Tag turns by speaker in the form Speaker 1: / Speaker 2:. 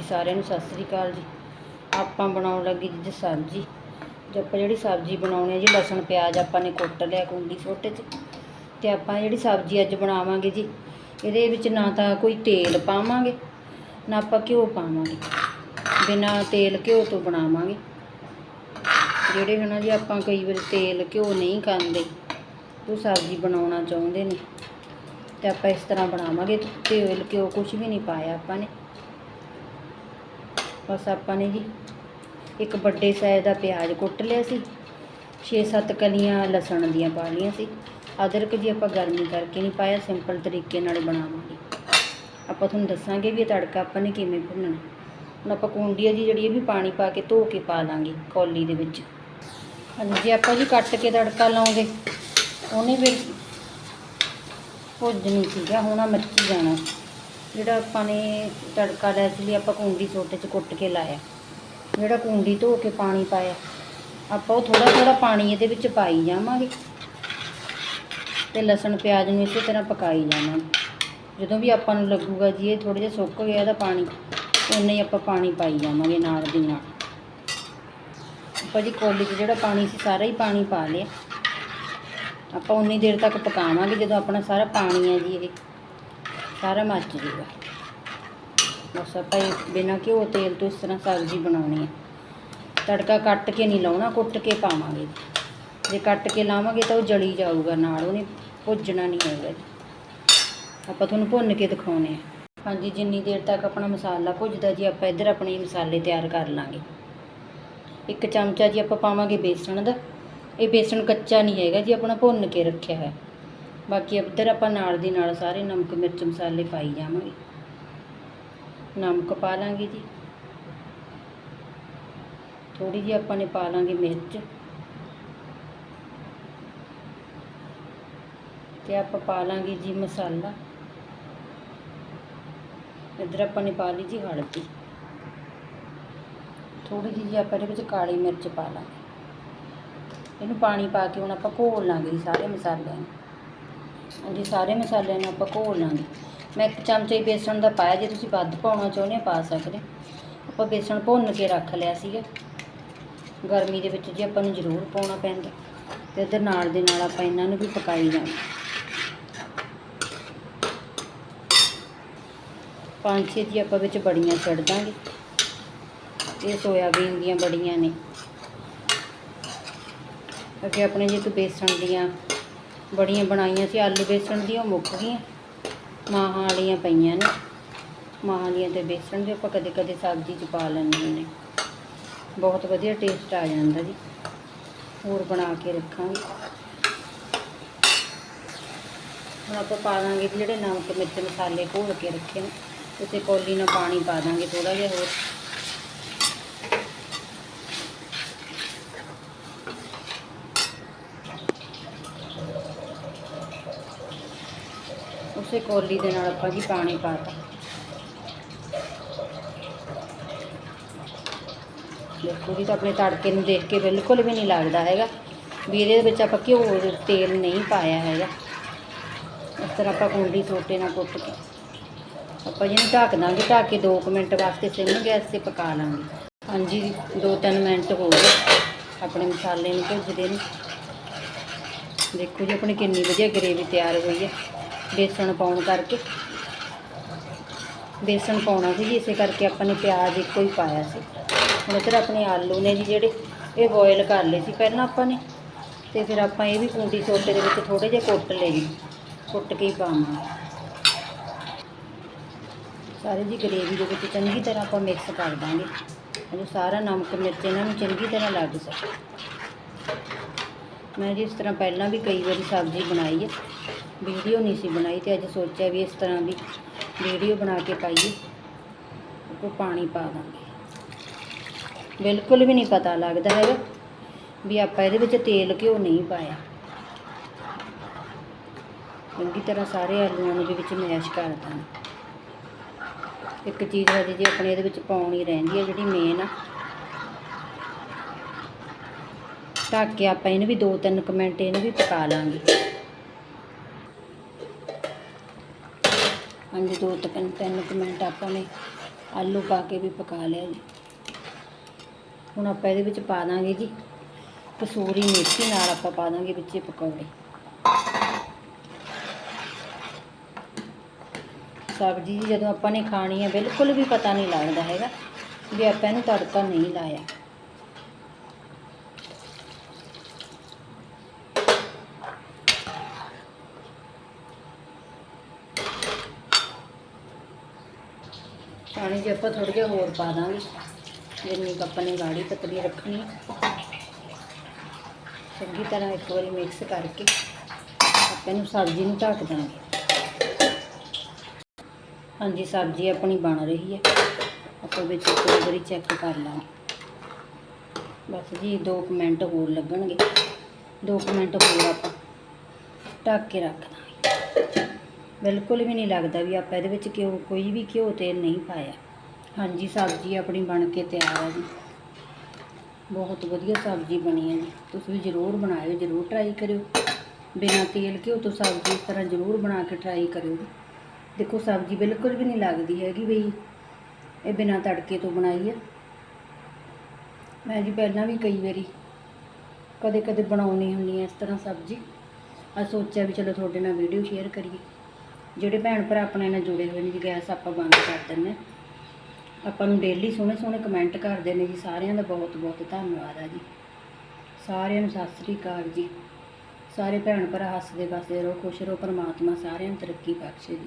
Speaker 1: ਹਾਂਜੀ ਸਾਰਿਆਂ ਨੂੰ ਸਤਿ ਸ੍ਰੀ ਅਕਾਲ ਜੀ। ਆਪਾਂ ਬਣਾਉਣ ਲੱਗੇ ਜੀ ਸਬਜ਼ੀ। ਜੇ ਆਪਾਂ ਜਿਹੜੀ ਸਬਜ਼ੀ ਬਣਾਉਣੀ ਹੈ ਜੀ, ਲਸਣ, ਪਿਆਜ਼ ਆਪਾਂ ਨੇ ਕੁੱਟ ਲਿਆ ਕੁੰਡੀ ਛੋਟੇ 'ਚ। ਤੇ ਆਪਾਂ ਜਿਹੜੀ ਸਬਜ਼ੀ ਅੱਜ ਬਣਾਵਾਂਗੇ ਜੀ, ਇਹਦੇ ਵਿੱਚ ਨਾ ਤਾਂ ਕੋਈ ਤੇਲ ਪਾਵਾਂਗੇ, ਨਾ ਆਪਾਂ ਘਿਓ ਪਾਵਾਂਗੇ। ਬਿਨਾਂ ਤੇਲ ਘਿਓ ਤੋਂ ਬਣਾਵਾਂਗੇ। ਜਿਹੜੇ ਹਨਾ ਜੀ, ਆਪਾਂ ਕਈ ਵਾਰ ਤੇਲ ਘਿਓ ਨਹੀਂ ਖਾਂਦੇ, ਉਹ ਸਬਜ਼ੀ ਬਣਾਉਣਾ ਚਾਹੁੰਦੇ ਨੇ। ਤੇ ਆਪਾਂ ਇਸ ਤਰ੍ਹਾਂ ਬਣਾਵਾਂਗੇ ਤੇਲ ਘਿਓ ਕੁਝ ਵੀ ਨਹੀਂ ਪਾਇਆ ਆਪਾਂ ਨੇ। ਬਸ ਆਪਾਂ ਨੇ ਜੀ ਇੱਕ ਵੱਡੇ ਸਾਈਜ਼ ਦਾ ਪਿਆਜ਼ ਕੁੱਟ ਲਿਆ ਸੀ। 6-7 ਕਲੀਆਂ ਲਸਣ ਦੀਆਂ ਪਾ ਲਈਆਂ ਸੀ। ਅਦਰਕ ਜੀ ਆਪਾਂ ਗਰਮੀ ਕਰਕੇ ਨਹੀਂ ਪਾਇਆ, ਸਿੰਪਲ ਤਰੀਕੇ ਨਾਲ ਬਣਾਵਾਂਗੇ। ਆਪਾਂ ਤੁਹਾਨੂੰ ਦੱਸਾਂਗੇ ਵੀ ਇਹ ਤੜਕਾ ਆਪਾਂ ਨੇ ਕਿਵੇਂ ਭੁੰਨਣਾ। ਹੁਣ ਆਪਾਂ ਕੁੰਡੀਆ ਜੀ ਜਿਹੜੀ ਇਹ ਵੀ ਪਾਣੀ ਪਾ ਕੇ ਧੋ ਕੇ ਪਾ ਲਾਂਗੇ ਕੌਲੀ ਦੇ ਵਿੱਚ। ਹਾਂਜੀ, ਜੇ ਆਪਾਂ ਜੀ ਕੱਟ ਕੇ ਤੜਕਾ ਲਾਉਂਦੇ ਉਹਨੇ ਫਿਰ ਭੁੱਜਣੀ ਸੀਗਾ, ਹੁਣ ਆ ਮੱਚੀ ਜਾਣਾ। ਜਿਹੜਾ ਆਪਾਂ ਨੇ ਤੜਕਾ ਲਿਆ ਸੀ ਲਈ ਆਪਾਂ ਕੁੰਡੀ ਸੋਟੇ 'ਚ ਕੁੱਟ ਕੇ ਲਾਇਆ। ਜਿਹੜਾ ਕੁੰਡੀ ਧੋ ਕੇ ਪਾਣੀ ਪਾਇਆ। ਆਪਾਂ ਉਹ ਥੋੜਾ ਥੋੜਾ ਪਾਣੀ ਇਹਦੇ ਵਿੱਚ ਪਾਈ ਜਾਵਾਂਗੇ। ਤੇ ਲਸਣ ਪਿਆਜ਼ ਨੂੰ ਇਸੇ ਤਰ੍ਹਾਂ ਪਕਾਈ ਜਾਵਾਂਗੇ। ਜਦੋਂ ਵੀ ਆਪਾਂ ਨੂੰ ਲੱਗੂਗਾ ਜੀ ਇਹ ਥੋੜਾ ਜਿਹਾ ਸੁੱਕ ਗਿਆ ਇਹਦਾ ਪਾਣੀ ਉਨਾ ਹੀ ਆਪਾਂ ਪਾਣੀ ਪਾਈ ਜਾਵਾਂਗੇ ਨਾਲ ਦੀ ਨਾਲ। ਆਪਾਂ ਜੀ ਕੋਲੀ 'ਚ ਜਿਹੜਾ ਪਾਣੀ ਸੀ ਸਾਰਾ ਹੀ ਪਾਣੀ ਪਾ ਲਿਆ। ਆਪਾਂ ਉਨੀ ਦੇਰ ਤੱਕ ਪਕਾਵਾਂਗੇ ਜਦੋਂ ਆਪਣਾ ਸਾਰਾ ਪਾਣੀ ਹੈ ਜੀ ਇਹ। ਸਾਰਾ ਮੱਚ ਜੂਗਾ ਬਸ ਆਪਾਂ ਬਿਨਾਂ ਘਿਓ ਤੇਲ ਤੋਂ ਇਸ ਤਰ੍ਹਾਂ ਸਬਜ਼ੀ ਬਣਾਉਣੀ ਹੈ। ਤੜਕਾ ਕੱਟ ਕੇ ਨਹੀਂ ਲਾਉਣਾ, ਕੁੱਟ ਕੇ ਪਾਵਾਂਗੇ। ਜੇ ਕੱਟ ਕੇ ਲਾਵਾਂਗੇ ਤਾਂ ਉਹ ਜਲੀ ਜਾਊਗਾ, ਨਾਲ ਉਹਨੇ ਭੁੱਜਣਾ ਨਹੀਂ ਹੈਗਾ। ਆਪਾਂ ਤੁਹਾਨੂੰ ਭੁੰਨ ਕੇ ਦਿਖਾਉਣੇ ਆ। ਹਾਂਜੀ, ਜਿੰਨੀ ਦੇਰ ਤੱਕ ਆਪਣਾ ਮਸਾਲਾ ਭੁੱਜਦਾ ਜੀ, ਆਪਾਂ ਇੱਧਰ ਆਪਣੇ ਮਸਾਲੇ ਤਿਆਰ ਕਰ ਲਾਂਗੇ। ਇੱਕ ਚਮਚਾ ਜੀ ਆਪਾਂ ਪਾਵਾਂਗੇ ਬੇਸਣ ਦਾ। ਇਹ ਬੇਸਣ ਕੱਚਾ ਨਹੀਂ ਹੈਗਾ ਜੀ, ਆਪਣਾ ਭੁੰਨ ਕੇ ਰੱਖਿਆ ਹੈ ਬਾਕੀ ਇੱਧਰ ਆਪਾਂ ਨਾਲ ਦੀ ਨਾਲ ਸਾਰੇ ਨਮਕ ਮਿਰਚ ਮਸਾਲੇ ਪਾਈ ਜਾਵਾਂਗੇ। ਨਮਕ ਪਾ ਲਾਂਗੇ ਜੀ। ਥੋੜੀ ਜਿਹੀ ਆਪਾਂ ਨੇ ਪਾ ਲਾਂਗੇ ਮਿਰਚ। ਤੇ ਆਪਾਂ ਪਾ ਲਾਂਗੇ ਜੀ ਮਸਾਲਾ। ਇੱਧਰ ਆਪਾਂ ਨੇ ਪਾ ਲਈ ਜੀ ਹਲਦੀ। ਥੋੜੀ ਜਿਹੀ ਜੀ ਆਪਾਂ ਇਹਦੇ ਵਿੱਚ ਕਾਲੀ ਮਿਰਚ ਪਾ ਲਾਂਗੇ। ਇਹਨੂੰ ਪਾਣੀ ਪਾ ਕੇ ਹੁਣ ਆਪਾਂ ਘੋਲ ਲਾਂਗੇ ਜੀ ਸਾਰੇ ਮਸਾਲਿਆਂ ਨੂੰ। ਹਾਂਜੀ, ਸਾਰੇ ਮਸਾਲਿਆਂ ਨੂੰ ਆਪਾਂ ਘੋਲ ਲਾਂਗੇ। ਮੈਂ ਇੱਕ ਚਮਚਾ ਹੀ ਬੇਸਣ ਦਾ ਪਾਇਆ, ਜੇ ਤੁਸੀਂ ਵੱਧ ਪਾਉਣਾ ਚਾਹੁੰਦੇ ਹੋ, ਪਾ ਸਕਦੇ ਆਪਾਂ ਬੇਸਣ ਭੁੰਨ ਕੇ ਰੱਖ ਲਿਆ ਸੀਗਾ। ਗਰਮੀ ਦੇ ਵਿੱਚ ਜੀ ਆਪਾਂ ਨੂੰ ਜ਼ਰੂਰ ਪਾਉਣਾ ਪੈਂਦਾ। ਤੇ ਉਹਦੇ ਨਾਲ ਦੇ ਨਾਲ ਆਪਾਂ ਇਹਨਾਂ ਨੂੰ ਵੀ ਪਕਾਈ ਜਾਣਾ ਪੰਜ ਛੇ ਜੀ ਆਪਾਂ ਵਿੱਚ ਬੜੀਆਂ ਛੱਡ ਦਾਂਗੇ। ਇਹ ਸੋਇਆਬੀਨ ਦੀਆਂ ਬੜੀਆਂ ਨੇ। ਅੱਗੇ ਆਪਣੇ ਜੇ ਤੂੰ ਬੇਸਣ ਦੀਆਂ ਬੜੀਆਂ ਬਣਾਈਆਂ ਸੀ, ਆਲੂ ਬੇਸਣ ਦੀਆਂ ਮੁੱਕ ਗਈਆਂ। ਮਾਹਾਂ ਵਾਲੀਆਂ ਪਈਆਂ ਨੇ। ਮਾਹਾਂ ਦੀਆਂ ਤੇ ਬੇਸਣ ਦੇ ਆਪਾਂ ਕਦੇ ਕਦੇ ਸਬਜ਼ੀ 'ਚ ਪਾ ਲੈਂਦੇ ਨੇ। ਬਹੁਤ ਵਧੀਆ ਟੇਸਟ ਆ ਜਾਂਦਾ ਜੀ। ਹੋਰ ਬਣਾ ਕੇ ਰੱਖਾਂਗੇ। ਹੁਣ ਆਪਾਂ ਪਾ ਦਾਂਗੇ ਜੀ ਜਿਹੜੇ ਨਮਕ ਮਿਰਚ ਮਸਾਲੇ ਘੋਲ ਕੇ ਰੱਖੇ ਨੇ। ਉਸੇ ਕੋਲੀ ਨਾਲ ਪਾਣੀ ਪਾ ਦਾਂਗੇ ਥੋੜਾ ਜਿਹਾ ਹੋਰ। ਉਸੇ ਕੋਲੀ ਦੇ ਨਾਲ ਆਪਾਂ ਜੀ ਪਾਣੀ ਪਾਤਾ ਦੇਖੋ ਜੀ, ਤਾਂ ਆਪਣੇ ਤੜਕੇ ਨੂੰ ਦੇਖ ਕੇ ਬਿਲਕੁਲ ਵੀ ਨਹੀਂ ਲੱਗਦਾ ਹੈਗਾ ਵੀ ਇਹਦੇ ਵਿੱਚ ਆਪਾਂ ਘਿਓ ਤੇਲ ਨਹੀਂ ਪਾਇਆ ਹੈਗਾ। ਇਸ ਤਰ੍ਹਾਂ ਆਪਾਂ ਕੁੰਡੀ ਸੋਟੇ ਨਾਲ ਕੁੱਟ ਕੇ ਆਪਾਂ ਜਿਹਨੂੰ ਢੱਕ ਦਾਂਗੇ, ਢੱਕ ਕੇ 2 ਮਿੰਟ ਵਾਸਤੇ ਸਿਮ ਗੈਸ ਤੇ ਪਕਾ ਲਾਂਗੇ। ਹਾਂਜੀ 2-3 ਮਿੰਟ ਹੋ ਗਏ ਆਪਣੇ ਮਸਾਲੇ ਨੂੰ ਭੁੱਜਦੇ ਨੂੰ। ਦੇਖੋ ਜੀ, ਆਪਣੀ ਕਿੰਨੀ ਵਧੀਆ ਗਰੇਵੀ ਤਿਆਰ ਹੋਈ ਹੈ। ਬੇਸਣ ਪਾਉਣ ਕਰਕੇ। ਬੇਸਣ ਪਾਉਣਾ ਸੀ ਜੀ, ਇਸੇ ਕਰਕੇ ਆਪਾਂ ਨੇ ਪਿਆਜ਼ ਇੱਕੋ ਹੀ ਪਾਇਆ ਸੀ। ਹੁਣ ਇੱਧਰ ਆਪਣੇ ਆਲੂ ਨੇ ਜੀ ਜਿਹੜੇ, ਇਹ ਬੋਇਲ ਕਰ ਲਏ ਸੀ ਪਹਿਲਾਂ ਆਪਾਂ ਨੇ। ਤੇ ਫਿਰ ਆਪਾਂ ਇਹ ਵੀ ਕੁੰਡੀ ਸੋਟੇ ਦੇ ਵਿੱਚ ਥੋੜੇ ਜਿਹਾ ਕੁੱਟ ਲਏ ਜੀ। ਕੁੱਟ ਕੇ ਹੀ ਪਾਵਾਂਗੇ। ਸਾਰੇ ਜੀ ਗਰੇਵੀ ਦੇ ਵਿੱਚ ਚੰਗੀ ਤਰ੍ਹਾਂ ਆਪਾਂ ਮਿਕਸ ਕਰ ਦਾਂਗੇ। ਉਹ ਸਾਰਾ ਨਮਕ, ਮਿਰਚ ਇਹਨਾਂ ਨੂੰ ਚੰਗੀ ਤਰ੍ਹਾਂ ਲੱਗ ਸਕੇ। ਮੈਂ ਜੀ ਇਸ ਤਰ੍ਹਾਂ ਪਹਿਲਾਂ ਵੀ ਕਈ ਵਾਰੀ ਸਬਜ਼ੀ ਬਣਾਈ ਹੈ। ਵੀਡੀਓ ਨਹੀਂ ਸੀ ਬਣਾਈ ਤੇ ਅੱਜ ਸੋਚਿਆ ਵੀ ਇਸ ਤਰ੍ਹਾਂ ਵੀ ਵੀਡੀਓ ਬਣਾ ਕੇ ਪਾਈਏ ਉਹ ਪਾਣੀ ਪਾ ਦਾਂਗੇ। ਬਿਲਕੁਲ ਵੀ ਨਹੀਂ ਪਤਾ ਲੱਗਦਾ ਹੈਗਾ ਵੀ ਆਪਾਂ ਇਹਦੇ ਵਿੱਚ ਤੇਲ ਘਿਓ ਨਹੀਂ ਪਾਇਆ। ਚੰਗੀ ਤਰ੍ਹਾਂ ਸਾਰੇ ਆਲੂਆਂ ਨੂੰ ਦੇ ਵਿੱਚ ਮੈਸ਼ ਕਰ ਦਾਂਗੇ। ਇੱਕ ਚੀਜ਼ ਹਜੇ ਜੀ ਆਪਣੇ ਇਹਦੇ ਵਿੱਚ ਪਾਉਣੀ ਰਹਿੰਦੀ ਹੈ, ਜਿਹੜੀ ਮੇਨ ਆ। ਢੱਕ ਕੇ ਆਪਾਂ ਇਹਨੂੰ ਵੀ 2-3 ਕੁ ਮਿੰਟ ਇਹਨੂੰ ਵੀ ਪਕਾ ਲਾਂਗੇ। ਹਾਂਜੀ, ਦੋ ਤਿੰਨ ਤਿੰਨ ਕੁ ਮਿੰਟ ਆਪਾਂ ਨੇ ਆਲੂ ਪਾ ਕੇ ਵੀ ਪਕਾ ਲਿਆ ਜੀ। ਹੁਣ ਆਪਾਂ ਇਹਦੇ ਵਿੱਚ ਪਾ ਦਾਂਗੇ ਜੀ, ਕਸੂਰੀ ਮੇਥੀ ਨਾਲ ਆਪਾਂ ਪਾ ਦਾਂਗੇ ਵਿੱਚ ਪਕੌੜੇ। ਸਬਜ਼ੀ ਜਦੋਂ ਆਪਾਂ ਨੇ ਖਾਣੀ ਹੈ, ਬਿਲਕੁਲ ਵੀ ਪਤਾ ਨਹੀਂ ਲੱਗਦਾ ਹੈਗਾ ਵੀ ਆਪਾਂ ਇਹਨੂੰ ਤੜਕਾ ਨਹੀਂ ਲਾਇਆ। ਪਾਣੀ ਜੇ ਆਪਾਂ ਥੋੜਾ ਜਿਹਾ ਹੋਰ ਪਾ ਦਾਂਗੇ। ਜਿੰਨੀ ਕੁ ਆਪਾਂ ਨੇ ਗਾੜੀ ਪਤਲੀ ਰੱਖਣੀ। ਚੰਗੀ ਤਰ੍ਹਾਂ ਇੱਕ ਵਾਰੀ ਮਿਕਸ ਕਰਕੇ ਆਪਾਂ ਇਹਨੂੰ ਸਬਜ਼ੀ ਨੂੰ ਢੱਕ ਦਾਂਗੇ। ਹਾਂਜੀ, ਸਬਜ਼ੀ ਆਪਣੀ ਬਣ ਰਹੀ ਹੈ। ਆਪਾਂ ਵਿੱਚ ਇੱਕ ਵਾਰੀ ਚੈੱਕ ਕਰ ਲਾਂਗੇ। ਬਸ ਜੀ 2 ਮਿੰਟ ਹੋਰ ਲੱਗਣਗੇ। 2 ਮਿੰਟ ਹੋਰ ਆਪਾਂ ਢੱਕ ਕੇ ਰੱਖ ਦਾਂਗੇ। ਬਿਲਕੁਲ ਵੀ ਨਹੀਂ ਲੱਗਦਾ ਵੀ ਆਪਾਂ ਇਹਦੇ ਵਿੱਚ ਘਿਓ ਕੋਈ ਵੀ ਘਿਓ ਤੇਲ ਨਹੀਂ ਪਾਇਆ। ਹਾਂਜੀ, ਸਬਜ਼ੀ ਆਪਣੀ ਬਣ ਕੇ ਤਿਆਰ ਹੈ ਜੀ। ਬਹੁਤ ਵਧੀਆ ਸਬਜ਼ੀ ਬਣੀ ਹੈ ਜੀ। ਤੁਸੀਂ ਵੀ ਜ਼ਰੂਰ ਬਣਾਇਓ, ਜ਼ਰੂਰ ਟਰਾਈ ਕਰਿਓ। ਬਿਨਾਂ ਤੇਲ ਘਿਓ ਤੋਂ ਸਬਜ਼ੀ ਇਸ ਤਰ੍ਹਾਂ ਜ਼ਰੂਰ ਬਣਾ ਕੇ ਟਰਾਈ ਕਰਿਓ ਜੀ। ਦੇਖੋ, ਸਬਜ਼ੀ ਬਿਲਕੁਲ ਵੀ ਨਹੀਂ ਲੱਗਦੀ ਹੈਗੀ ਬਈ, ਇਹ ਬਿਨਾਂ ਤੜਕੇ ਤੋਂ ਬਣਾਈ ਹੈ ਮੈਂ ਜੀ ਪਹਿਲਾਂ ਵੀ ਕਈ ਵਾਰੀ ਕਦੇ ਕਦੇ ਬਣਾਉਣੀ ਹੁੰਦੀ ਹੈ ਇਸ ਤਰ੍ਹਾਂ ਸਬਜ਼ੀ। ਆ ਸੋਚਿਆ ਵੀ ਚਲੋ ਤੁਹਾਡੇ ਨਾਲ ਵੀਡੀਓ ਸ਼ੇਅਰ ਕਰੀਏ। ਜਿਹੜੇ ਭੈਣ ਭਰਾ ਆਪਣੇ ਨਾਲ ਜੁੜੇ ਹੋਏ ਨੇ ਜੀ ਗੈਸ ਆਪਾਂ ਬੰਦ ਕਰ ਦਿੰਦੇ ਹਾਂ। ਆਪਾਂ ਨੂੰ ਡੇਲੀ ਸੋਹਣੇ ਸੋਹਣੇ ਕਮੈਂਟ ਕਰਦੇ ਨੇ ਜੀ, ਸਾਰਿਆਂ ਦਾ ਬਹੁਤ ਬਹੁਤ ਧੰਨਵਾਦ ਆ ਜੀ। ਸਾਰਿਆਂ ਨੂੰ ਸਤਿ ਸ੍ਰੀ ਅਕਾਲ ਜੀ। ਸਾਰੇ ਭੈਣ ਭਰਾ ਹੱਸਦੇ ਵਸਦੇ ਰਹੋ, ਖੁਸ਼ ਰਹੋ, ਪਰਮਾਤਮਾ ਸਾਰਿਆਂ ਨੂੰ ਤਰੱਕੀ ਬਖਸ਼ੇ ਜੀ।